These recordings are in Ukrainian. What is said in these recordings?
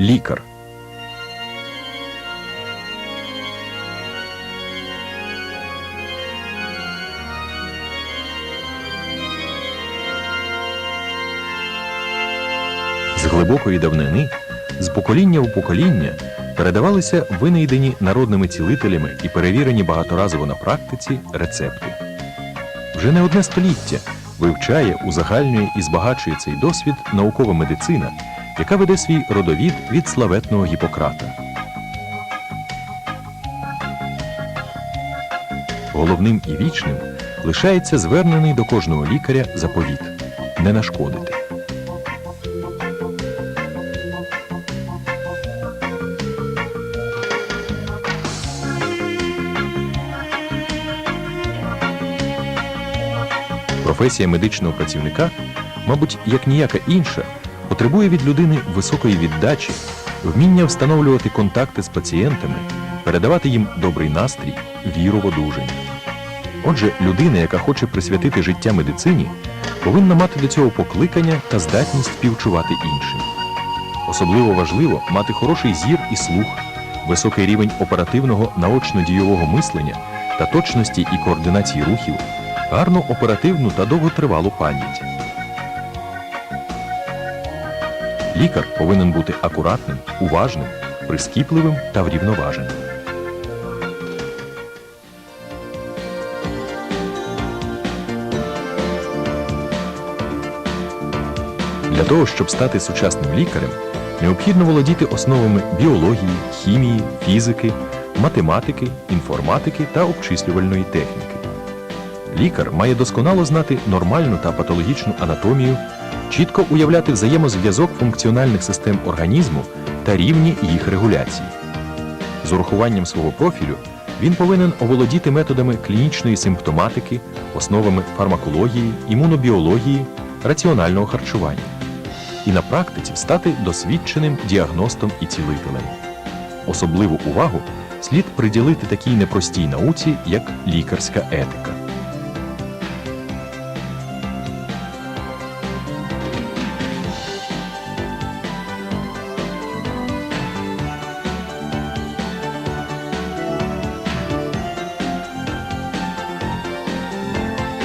лікар. З глибокої давнини, з покоління в покоління передавалися винайдені народними цілителями і перевірені багаторазово на практиці рецепти. Вже не одне століття вивчає, узагальнює і збагачує цей досвід наукова медицина, яка веде свій родовід від славетного Гіппократа. Головним і вічним лишається звернений до кожного лікаря заповіт не нашкодити. Професія медичного працівника, мабуть, як ніяка інша, потребує від людини високої віддачі, вміння встановлювати контакти з пацієнтами, передавати їм добрий настрій, віру в одужання. Отже, людина, яка хоче присвятити життя медицині, повинна мати до цього покликання та здатність співчувати іншим. Особливо важливо мати хороший зір і слух, високий рівень оперативного наочно-дійового мислення та точності і координації рухів, гарну оперативну та довготривалу пам'ять. Лікар повинен бути акуратним, уважним, прискіпливим та врівноваженим. Для того, щоб стати сучасним лікарем, необхідно володіти основами біології, хімії, фізики, математики, інформатики та обчислювальної техніки. Лікар має досконало знати нормальну та патологічну анатомію, чітко уявляти взаємозв'язок функціональних систем організму та рівні їх регуляції. З урахуванням свого профілю він повинен оволодіти методами клінічної симптоматики, основами фармакології, імунобіології, раціонального харчування і на практиці стати досвідченим діагностом і цілителем. Особливу увагу слід приділити такій непростій науці, як лікарська етика.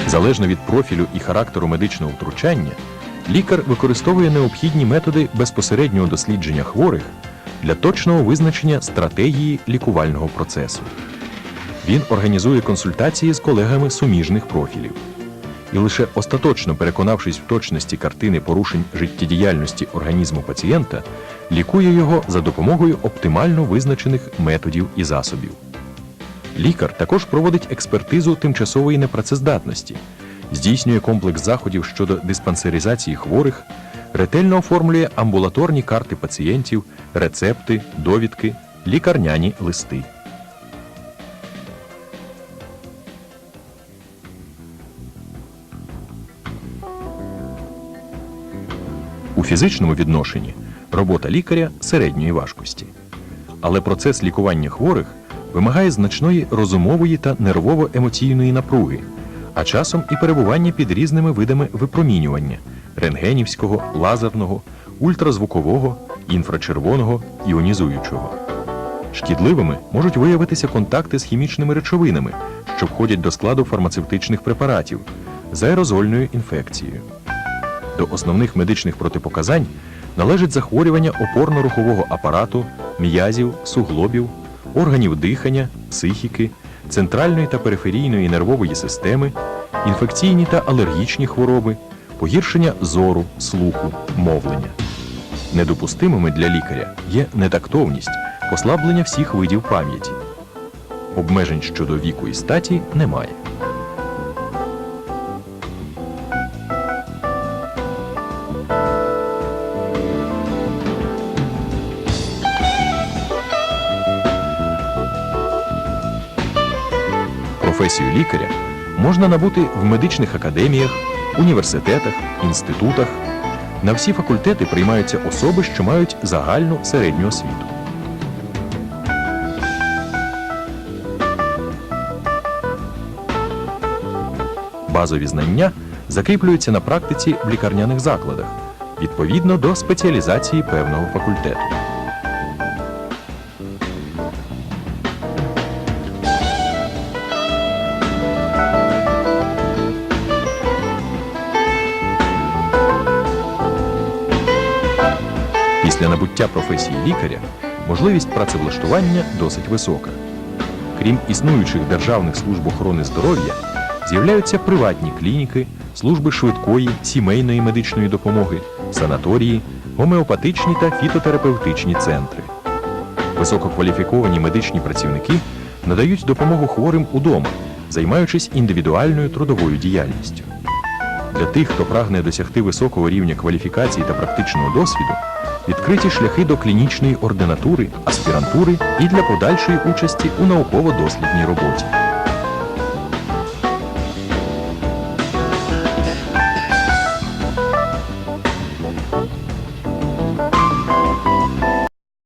Залежно від профілю і характеру медичного втручання, лікар використовує необхідні методи безпосереднього дослідження хворих для точного визначення стратегії лікувального процесу. Він організує консультації з колегами суміжних профілів. І лише остаточно переконавшись в точності картини порушень життєдіяльності організму пацієнта, лікує його за допомогою оптимально визначених методів і засобів. Лікар також проводить експертизу тимчасової непрацездатності, здійснює комплекс заходів щодо диспансеризації хворих, ретельно оформлює амбулаторні карти пацієнтів, рецепти, довідки, лікарняні листи. У фізичному відношенні робота лікаря середньої важкості. Але процес лікування хворих вимагає значної розумової та нервово-емоційної напруги, а часом і перебування під різними видами випромінювання рентгенівського, лазерного, ультразвукового, інфрачервоного, іонізуючого. Шкідливими можуть виявитися контакти з хімічними речовинами, що входять до складу фармацевтичних препаратів з аерозольною інфекцією. До основних медичних протипоказань належать захворювання опорно-рухового апарату, м'язів, суглобів, органів дихання, психіки, центральної та периферійної нервової системи, інфекційні та алергічні хвороби, погіршення зору, слуху, мовлення. Недопустимими для лікаря є нетактовність, послаблення всіх видів пам'яті. Обмежень щодо віку і статі немає. Професію лікаря можна набути в медичних академіях, університетах, інститутах. На всі факультети приймаються особи, що мають загальну середню освіту. Базові знання закріплюються на практиці в лікарняних закладах відповідно до спеціалізації певного факультету. Для набуття професії лікаря можливість працевлаштування досить висока. Крім існуючих державних служб охорони здоров'я, з'являються приватні клініки, служби швидкої, сімейної медичної допомоги, санаторії, гомеопатичні та фітотерапевтичні центри. Висококваліфіковані медичні працівники надають допомогу хворим удома, займаючись індивідуальною трудовою діяльністю. Для тих, хто прагне досягти високого рівня кваліфікації та практичного досвіду, відкриті шляхи до клінічної ординатури, аспірантури і для подальшої участі у науково-дослідній роботі.